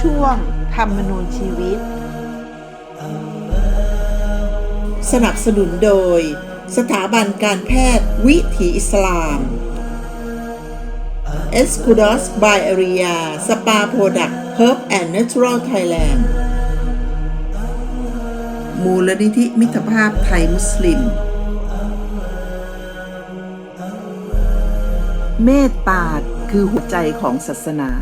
ช่วง ธรรมนูญชีวิต สนับสนุนโดย สถาบันการแพทย์วิถีอิสลาม e s c u d o s by Area Spa Product Herb and Natural Thailand มูลนิธิมิตรภาพไทยมุสลิม เมตตาคือหัวใจของศาสนา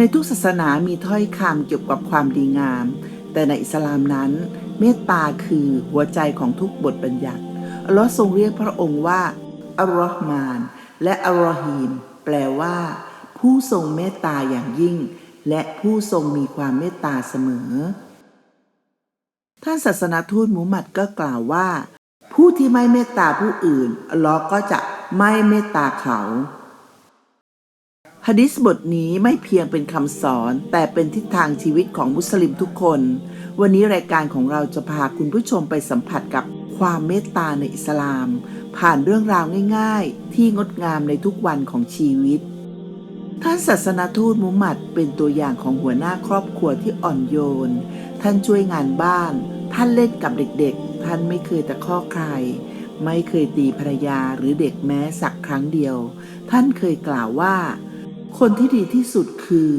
ในทุกศาสนามีถ้อยคำเกี่ยวกับความดีงาม แต่ในอิสลามนั้น เมตตาคือหัวใจของทุกบทบัญญัติอัลลอฮ์ทรงเรียกพระองค์ว่าอัลลอฮ์มาน และอัลลอฮีม แปลว่า ผู้ทรงเมตตาอย่างยิ่ง และผู้ทรงมีความเมตตาเสมอ ท่านศาสนาทูตมุฮัมมัดก็กล่าวว่า ผู้ที่ไม่เมตตาผู้อื่นอัลลอฮ์ก็จะไม่เมตตาเขา ฮะดิษบทนี้ไม่เพียงเป็นคำสอนแต่เป็นทิศทางชีวิตของมุสลิมทุกคน วันนี้รายการของเราจะพาคุณผู้ชมไปสัมผัสกับความเมตตาในอิสลาม ผ่านเรื่องราวง่าย ๆ ที่งดงามในทุกวันของชีวิต ท่านศาสนาทูตมุมมัดเป็นตัวอย่างของหัวหน้าครอบครัวที่อ่อนโยน ท่านช่วยงานบ้าน ท่านเล่นกับเด็กๆ ท่านไม่เคยตะคอกใคร ไม่เคยตีภรรยาหรือเด็กแม้สักครั้งเดียว ท่านเคยกล่าวว่า คนที่ดีที่สุดคือ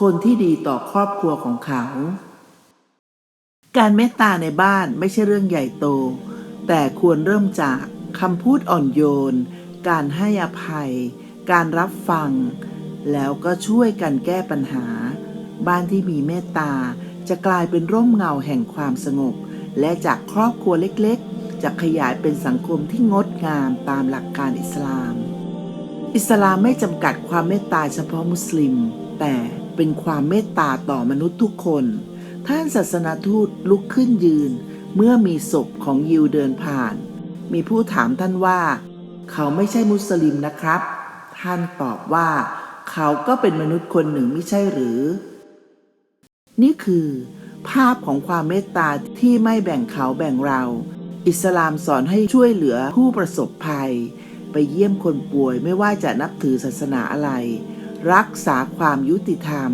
คนที่ดีต่อครอบครัวของเขา การเมตตาในบ้านไม่ใช่เรื่องใหญ่โต แต่ควรเริ่มจากคำพูดอ่อนโยน การให้อภัย การรับฟัง แล้วก็ช่วยกันแก้ปัญหา บ้านที่มีเมตตาจะกลายเป็นร่มเงาแห่งความสงบ และจากครอบครัวเล็กๆ จะขยายเป็นสังคมที่งดงามตามหลักการอิสลาม อิสลามไม่จำกัดความเมตตาเฉพาะมุสลิม แต่เป็นความเมตตาต่อมนุษย์ทุกคน ท่านศาสนาทูตลุกขึ้นยืน เมื่อมีศพของยิวเดินผ่าน มีผู้ถามท่านว่า เขาไม่ใช่มุสลิมนะครับ ท่านตอบว่า เขาก็เป็นมนุษย์คนหนึ่งไม่ใช่หรือ นี่คือ ภาพของความเมตตาที่ไม่แบ่งเขาแบ่งเรา อิสลามสอนให้ช่วยเหลือผู้ประสบภัย ไปเยี่ยมคนป่วยไม่ว่าจะนับถือศาสนาอะไร รักษาความยุติธรรม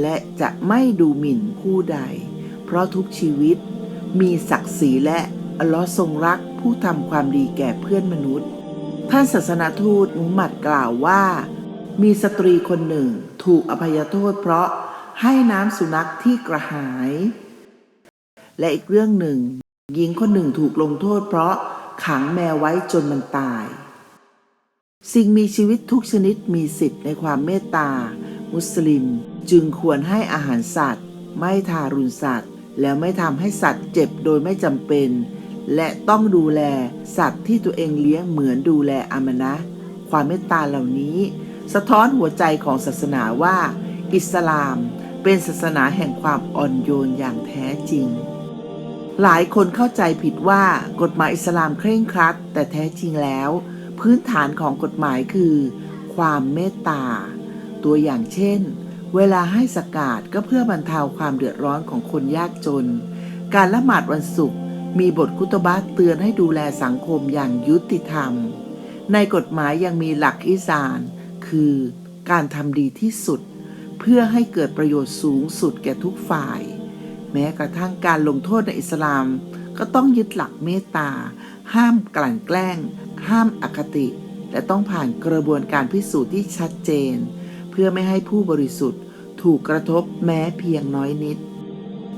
และจะไม่ดูหมิ่นผู้ใด เพราะทุกชีวิต มีศักดิ์ศรีและอัลลอฮ์ทรงรักผู้ทำความดีแก่เพื่อนมนุษย์ ท่านศาสนาทูตมุฮัมมัดกล่าวว่า มีสตรีคนหนึ่งถูกอภัยโทษเพราะให้น้ำสุนัขที่กระหาย และอีกเรื่องหนึ่ง หญิงคนหนึ่งถูกลงโทษเพราะขังแมวไว้จนมันตาย สิ่งมีชีวิตทุกชนิดมีสิทธิ์ในความเมตตา มุสลิม จึงควรให้อาหารสัตว์ ไม่ทารุณสัตว์ แล้วไม่ทำให้สัตว์เจ็บโดยไม่จำเป็น และต้องดูแลสัตว์ที่ตัวเองเลี้ยงเหมือนดูแลอามนะ ความเมตตาเหล่านี้ สะท้อนหัวใจของศาสนาว่า อิสลามเป็นศาสนาแห่งความอ่อนโยนอย่างแท้จริง หลายคนเข้าใจผิดว่ากฎหมายอิสลามเคร่งครัด แต่แท้จริงแล้ว พื้นฐานของกฎหมายคือ ความเมตตา ตัวอย่างเช่น เวลาให้สกาดก็เพื่อบรรเทาความเดือดร้อนของคนยากจน การละหมาดวันศุกร์มีบทคุตบะเตือนให้ดูแลสังคมอย่างยุติธรรม ในกฎหมายยังมีหลักอิสาน คือ การทำดีที่สุด เพื่อให้เกิดประโยชน์สูงสุดแก่ทุกฝ่าย แม้กระทั่งการลงโทษในอิสลาม ก็ต้องยึดหลักเมตตา ห้ามกลั่นแกล้ง ห้ามอคติ และต้องผ่านกระบวนการพิสูจน์ที่ชัดเจน เพื่อไม่ให้ผู้บริสุทธิ์ถูกกระทบแม้เพียงน้อยนิด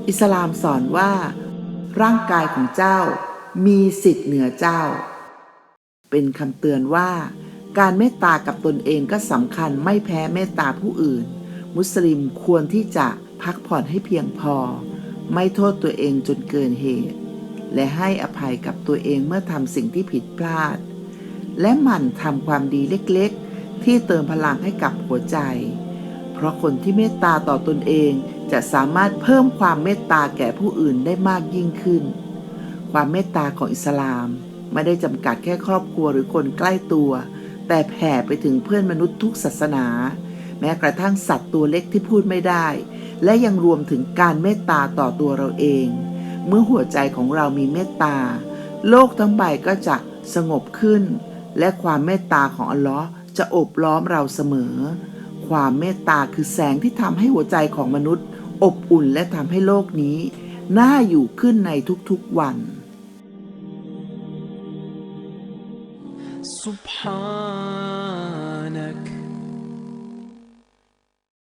อิสลามสอนว่า ร่างกายของเจ้ามีสิทธิ์เหนือเจ้า เป็นคำเตือนว่า การเมตตากับตนเองก็สำคัญไม่แพ้เมตตาผู้อื่น มุสลิมควรที่จะพักผ่อนให้เพียงพอ ไม่โทษตัวเองจนเกินเหตุ และให้อภัยกับตัวเองเมื่อทำสิ่งที่ผิดพลาด และหมั่นทำความดีเล็กๆ ที่เติมพลังให้กับหัวใจ เพราะคนที่เมตตาต่อตนเองจะสามารถเพิ่มความเมตตาแก่ผู้อื่นได้มากยิ่งขึ้น ความเมตตาของอิสลามไม่ได้จำกัดแค่ครอบครัวหรือคนใกล้ตัว แต่แผ่ไปถึงเพื่อนมนุษย์ทุกศาสนา แม้กระทั่งสัตว์ตัวเล็กที่พูดไม่ได้ และยังรวมถึงการเมตตาต่อตัวเราเอง เมื่อหัวใจของเรามีเมตตา โลกทั้งใบก็จะสงบขึ้น และความเมตตาของอัลลอฮ์จะโอบล้อมเราเสมอ ความเมตตาคือแสงที่ทำให้หัวใจของมนุษย์ อบอุ่นและทำให้โลกนี้ น่าอยู่ขึ้นในทุกๆวัน سبحان